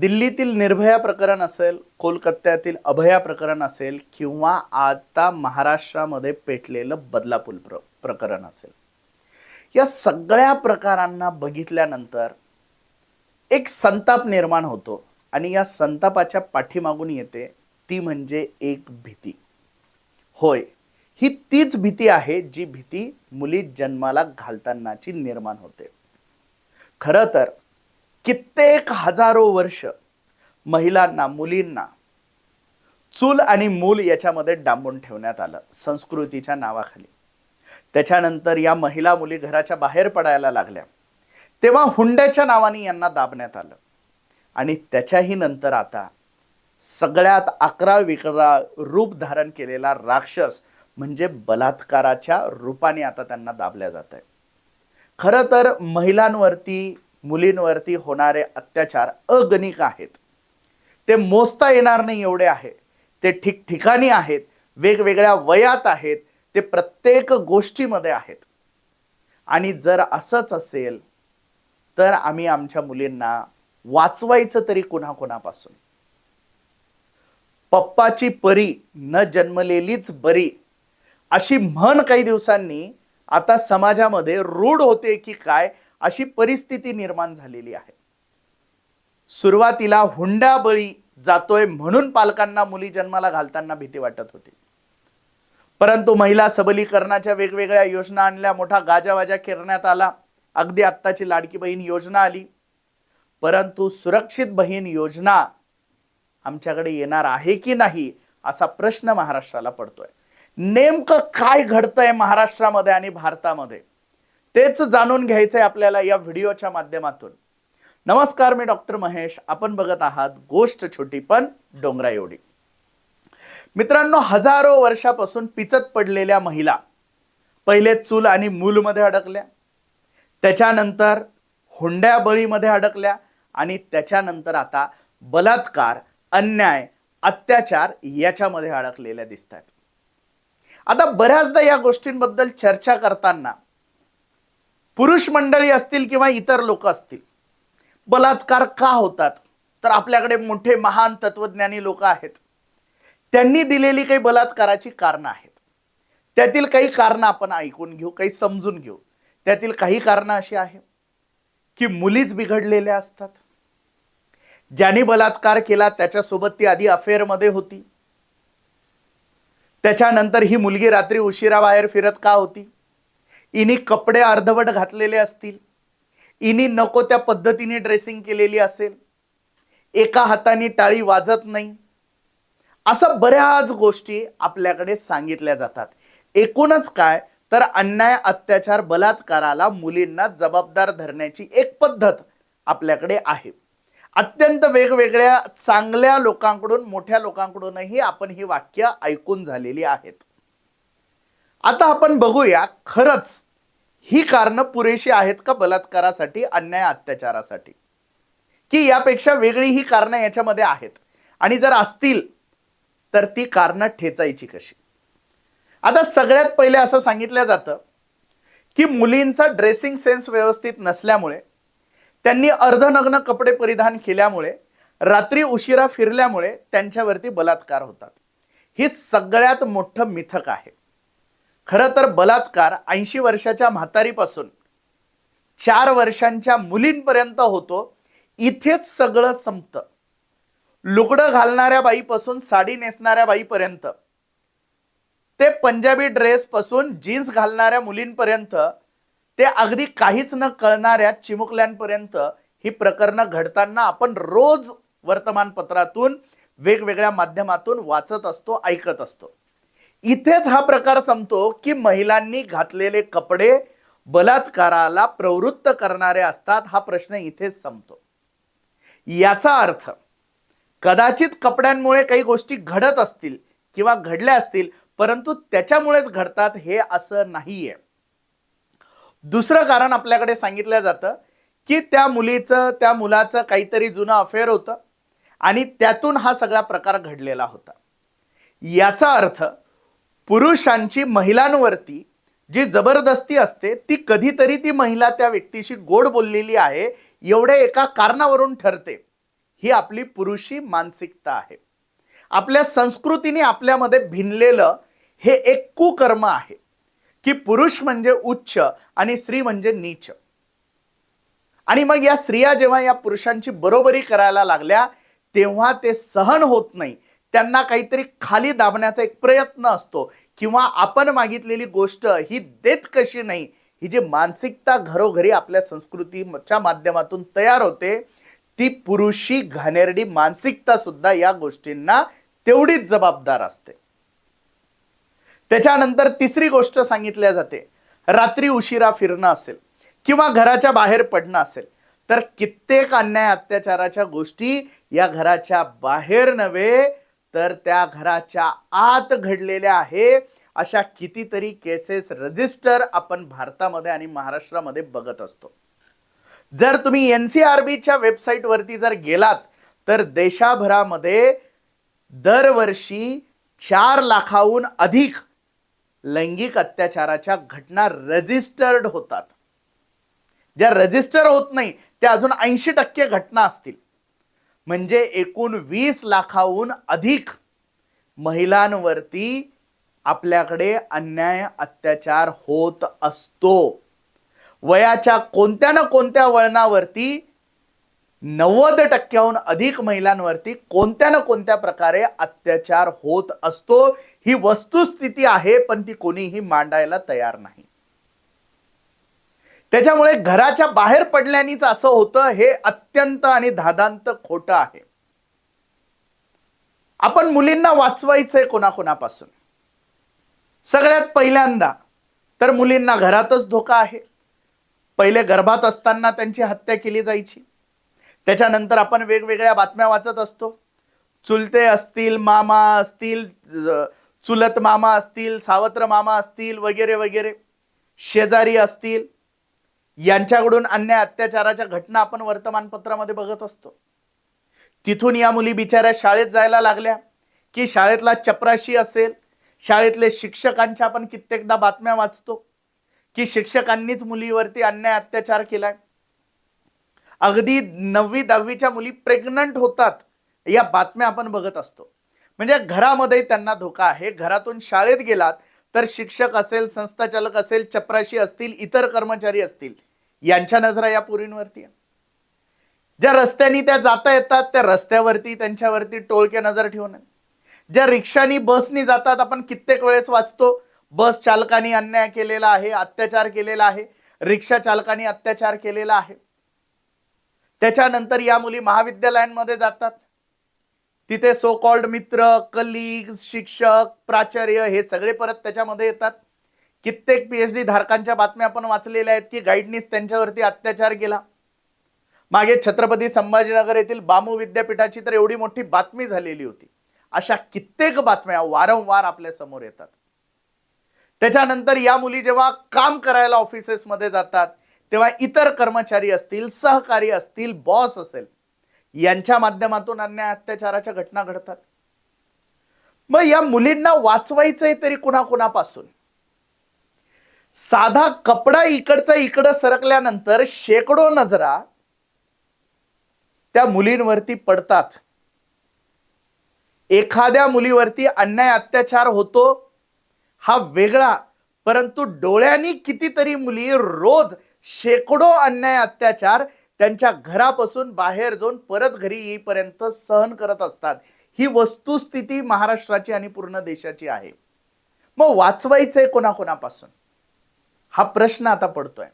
दिल्लीतील निर्भया प्रकरण असेल कोलकात्यातील अभया प्रकरण असेल किंवा आता महाराष्ट्रामध्ये पेटलेलं बदलापूर प्र प्रकरण असेल. या सगळ्या प्रकारांना बघितल्यानंतर एक संताप निर्माण होतो आणि या संतापाच्या पाठीमागून येते ती म्हणजे एक भीती. होय ही तीच भीती आहे जी भीती मुली जन्माला घालतानाची निर्माण होते. खरं तर कित्येक हजारो वर्ष महिलांना मुलींना चूल आणि मूल याच्यामध्ये डांबून ठेवण्यात आलं संस्कृतीच्या नावाखाली. त्याच्यानंतर या महिला मुली घराच्या बाहेर पडायला लागल्या. तेव्हा हुंड्याच्या नावाने यांना दाबण्यात आलं. आणि त्याच्याही नंतर आता सगळ्यात अकरा विकरा रूप धारण केलेला राक्षस म्हणजे बलात्काराच्या रूपाने आता त्यांना दाबल्या जात आहे. खरं तर महिलांवरती मुलींवरती होणारे अत्याचार अगणिक आहेत. ते मोजता येणार नाही एवढे आहे. ते ठिकठिकाणी आहेत. वेगवेगळ्या वयात आहेत. ते प्रत्येक गोष्टीमध्ये आहेत. आणि जर असंच असेल तर आम्ही आमच्या मुलींना वाचवायचं तरी कुणाकुणापासून? पप्पाची परी न जन्मलेलीच बरी अशी म्हण काही दिवसांनी आता समाजामध्ये रूढ होते की काय? अशी परिस्थिती निर्माण झालेली आहे. सुरुवातीला हुंडा बळी जातोय म्हणून पालकांना मुली जन्माला घालताना भीती वाटत होती. परंतु महिला सबलीकरणाच्या वेगवेगळ्या योजना आणल्या मोठा गाजावाजा करण्यात आला. अगदी आत्ताची लाडकी बहीण योजना आली. परंतु सुरक्षित बहीण योजना आमच्याकडे येणार आहे की नाही असा प्रश्न महाराष्ट्राला पडतोय. नेमकं काय घडतंय महाराष्ट्रामध्ये आणि भारतामध्ये? तेच जाणून घ्यायचंय आपल्याला या व्हिडिओच्या माध्यमातून. नमस्कार मी डॉक्टर महेश. आपण बघत आहात गोष्ट छोटी पण डोंगरा एवढी. मित्रांनो हजारो वर्षापासून पिचत पडलेल्या महिला पहिले चूल आणि मूलमध्ये अडकल्या त्याच्यानंतर हुंड्या बळीमध्ये अडकल्या आणि त्याच्यानंतर आता बलात्कार अन्याय अत्याचार याच्यामध्ये अडकलेल्या दिसत आहेत आता बऱ्याचदा या गोष्टींबद्दल चर्चा करताना पुरुष मंडळी असतील किंवा इतर लोक असतील बलात्कार का होतात? तर आपल्याकडे मोठे महान तत्वज्ञानी लोक आहेत. त्यांनी दिलेली काही बलात्काराची कारणं आहेत. त्यातील काही कारणं आपण ऐकून घेऊ काही समजून घेऊ. त्यातील काही कारणं अशी आहे की मुलीच बिघडलेल्या असतात. ज्यांनी बलात्कार केला त्याच्यासोबत ती आधी अफेअरमध्ये होती. त्याच्यानंतर ही मुलगी रात्री उशिरा बाहेर फिरत का होती? इनी कपडे अर्धवट घातलेले असतील. इनी नको त्या पद्धतीने ड्रेसिंग केलेली असेल. एका हाताने टाळी वाजत नाही. असं बऱ्याच गोष्टी आपल्याकडे सांगितल्या जातात. एकूणच काय? तर अन्याय अत्याचार बलात्काराला मुलींना जबाबदार धरण्याची एक पद्धत आपल्याकडे आहे. अत्यंत वेगवेगळ्या चांगल्या लोकांकडून मोठ्या लोकांकडूनही आपण ही वाक्य ऐकून झालेली आहेत. आता आपण बघूया खरंच ही कारणं पुरेशी आहेत का बलात्कारासाठी अन्याय अत्याचारासाठी? की यापेक्षा वेगळी ही कारणं याच्यामध्ये आहेत? आणि जर असतील तर ती कारणं ठेचायची कशी? आता सगळ्यात पहिले असं सांगितलं जातं की मुलींचा ड्रेसिंग सेन्स व्यवस्थित नसल्यामुळे त्यांनी अर्धनग्न कपडे परिधान केल्यामुळे रात्री उशिरा फिरल्यामुळे त्यांच्यावरती बलात्कार होतात. ही सगळ्यात मोठं मिथक आहे. खरं तर बलात्कार ऐंशी वर्षाच्या म्हातारीपासून चार वर्षांच्या मुलींपर्यंत होतो. इथेच सगळं संपतं. लुगडं घालणाऱ्या बाईपासून साडी नेसणाऱ्या बाईपर्यंत ते पंजाबी ड्रेस पासून जीन्स घालणाऱ्या मुलींपर्यंत ते अगदी काहीच न कळणाऱ्या चिमुकल्यांपर्यंत ही प्रकरणं घडताना आपण रोज वर्तमानपत्रातून वेगवेगळ्या माध्यमातून वाचत असतो ऐकत असतो. इथेच हा प्रकार संपतो की महिलांनी घातलेले कपडे बलात्काराला प्रवृत्त करणारे असतात हा प्रश्न इथेच संपतो. याचा अर्थ कदाचित कपड्यांमुळे काही गोष्टी घडत असतील किंवा घडल्या असतील परंतु त्याच्यामुळेच घडतात हे असं नाहीये. दुसरं कारण आपल्याकडे सांगितलं जातं की त्या मुलीचं त्या मुलाचं काहीतरी जुनं अफेअर होतं आणि त्यातून हा सगळा प्रकार घडलेला होता. याचा अर्थ पुरुषांची महिलांवरती जी जबरदस्ती असते ती कधीतरी ती महिला त्या व्यक्तीशी गोड बोललेली आहे एवढ्या एका कारणावरून ठरते. ही आपली पुरुषी मानसिकता आहे. आपल्या संस्कृतीने आपल्यामध्ये भिनलेलं हे एक कुकर्म आहे की पुरुष म्हणजे उच्च आणि स्त्री म्हणजे नीच. आणि मग या स्त्रिया जेव्हा या पुरुषांची बरोबरी करायला लागल्या तेव्हा ते सहन होत नाही. त्यांना काहीतरी खाली दाबण्याचा एक प्रयत्न असतो. किंवा आपण मागितलेली गोष्ट ही देत कशी नाही ही जी मानसिकता घरोघरी आपल्या संस्कृतीच्या माध्यमातून तयार होते ती पुरुषी घाणेरडी मानसिकता सुद्धा या गोष्टींना तेवढीच जबाबदार असते. त्याच्यानंतर तिसरी गोष्ट सांगितल्या जाते. रात्री उशिरा फिरणं असेल किंवा घराच्या बाहेर पडणं असेल तर कित्येक अन्याय अत्याचाराच्या गोष्टी या घराच्या बाहेर नव्हे तर त्या घराच्या आत घडलेल्या आहे अशा कितीतरी केसेस रजिस्टर आपण भारतामध्ये आणि महाराष्ट्रामध्ये बघत असतो. जर तुम्ही एन सी आर बीच्या वेबसाईटवरती जर गेलात तर देशाभरामध्ये दरवर्षी चार लाखाहून अधिक लैंगिक अत्याचाराच्या घटना रजिस्टर्ड होतात. ज्या रजिस्टर होत नाही त्या अजून ऐंशी टक्के घटना असतील. म्हणजे एकूण वीस लाखाहून अधिक महिलांवरती आपल्याकडे अन्याय अत्याचार होत असतो. वयाच्या कोणत्या ना कोणत्या वळणावरती नव्वद टक्क्याहून अधिक महिलांवरती कोणत्या ना कोणत्या प्रकारे अत्याचार होत असतो ही वस्तुस्थिती आहे पण ती कोणीही मांडायला तयार नाही. त्याच्यामुळे घराच्या बाहेर पडल्यानेच असं होतं हे अत्यंत आणि धादांत खोटं आहे. आपण मुलींना वाचवायचंय कोणाकोणापासून? सगळ्यात पहिल्यांदा तर मुलींना घरातच धोका आहे. पहिले गर्भात असताना त्यांची हत्या केली जायची. त्याच्यानंतर आपण वेगवेगळ्या बातम्या वाचत असतो. चुलते असतील मामा असतील चुलत मामा असतील सावत्र मामा असतील वगैरे वगैरे. शेजारी असतील यांच्याकडून अन्याय अत्याचाराच्या घटना आपण वर्तमानपत्रामध्ये बघत असतो. तिथून या मुली बिचाऱ्या शाळेत जायला लागल्या. की शाळेतला चपराशी असेल शाळेतले शिक्षकांच्या आपण कित्येकदा बातम्या वाचतो की शिक्षकांनीच मुलीवरती अन्याय अत्याचार केलाय. अगदी नववी दहावीच्या मुली प्रेग्नंट होतात या बातम्या आपण बघत असतो. म्हणजे घरामध्ये त्यांना धोका आहे. घरातून शाळेत गेलात तर शिक्षक असेल संस्थाचालक असेल चपराशी असतील इतर कर्मचारी असतील यांच्या नजरा या पुरींवरती ज्या रस्त्यानी त्या जाता येतात त्या रस्त्यावरती त्यांच्यावरती टोळके नजर ठेवून ज्या रिक्षानी बसनी जातात आपण कित्येक वेळेस वाचतो बस चालकानी अन्याय केलेला आहे अत्याचार केलेला आहे रिक्षा चालकांनी अत्याचार केलेला आहे. त्याच्यानंतर या मुली महाविद्यालयांमध्ये जातात. तिथे सो कॉल्ड मित्र कलिग शिक्षक प्राचार्य हे सगळे परत त्याच्यामध्ये येतात. कित्येक पीएचडी धारकांच्या बातम्या आपण वाचलेल्या आहेत की गाईडनीच त्यांच्यावरती अत्याचार केला. मागे छत्रपती संभाजीनगर येथील बामू विद्यापीठाची तर एवढी मोठी बातमी झालेली होती. अशा कित्येक बातम्या वारंवार आपल्यासमोर येतात. त्याच्यानंतर या मुली जेव्हा काम करायला ऑफिसेसमध्ये जातात तेव्हा इतर कर्मचारी असतील सहकारी असतील बॉस असेल यांच्या माध्यमातून अन्याय अत्याचाराच्या घटना घडतात. मग या मुलींना वाचवायचंय तरी कुणाकुणापासून? साधा कपडा इकडचा इकडं सरकल्यानंतर शेकडो नजरा त्या मुलींवरती पडतात. एखाद्या मुलीवरती अन्याय अत्याचार होतो हा वेगळा. परंतु डोळ्यांनी कितीतरी मुली रोज शेकडो अन्याय अत्याचार त्यांच्या घरापासून बाहेर जाऊन परत घरी येईपर्यंत सहन करत असतात. ही वस्तुस्थिती महाराष्ट्राची आणि पूर्ण देशाची आहे. मग वाचवायचंय कोणाकोणापासून? हा प्रश्न आता पडतोय.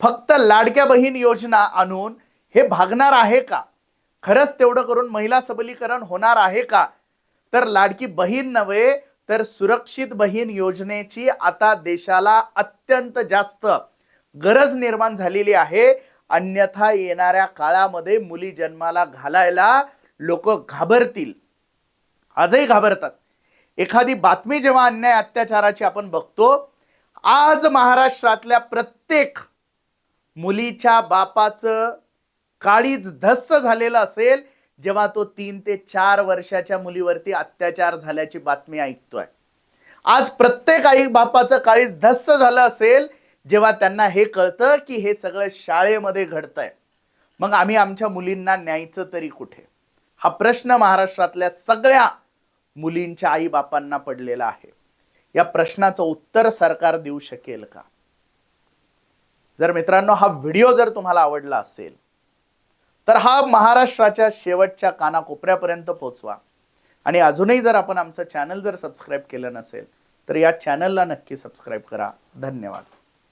फक्त लाडक्या बहीण योजना आणून हे भागणार आहे का? खरंच तेवढं करून महिला सबलीकरण होणार आहे का? तर लाडकी बहीण नव्हे तर सुरक्षित बहीण योजनेची आता देशाला अत्यंत जास्त गरज निर्माण झालेली आहे. अन्यथा येणाऱ्या काळामध्ये मुली जन्माला घालायला लोक घाबरतील. आजही घाबरतात. एखादी बातमी जेव्हा अन्याय अत्याचाराची आपण बघतो आज महाराष्ट्रातल्या प्रत्येक मुलीच्या बापाचं काळीज धस्स झालेलं असेल जेव्हा तो तीन ते चार वर्षाच्या मुलीवरती अत्याचार झाल्याची बातमी ऐकतोय. आज प्रत्येक आई बापाचं काळीज धस्स झालं असेल जेव्हा त्यांना हे कळतं की हे सगळं शाळेमध्ये घडतंय. मग आम्ही आमच्या मुलींना न्यायचं तरी कुठे? हा प्रश्न महाराष्ट्रातल्या सगळ्या मुलींच्या आई बापांना पडलेला आहे. या प्रश्नाचं उत्तर सरकार देऊ शकेल का? जर मित्रांनो हा व्हिडिओ जर तुम्हाला आवडला असेल तर हा महाराष्ट्राच्या शेवटच्या कानाकोपऱ्यापर्यंत पोहोचवा आणि अजूनही जर आपण आमचं चॅनल जर सबस्क्राईब केलं नसेल तर या चॅनलला नक्की सबस्क्राईब करा. धन्यवाद.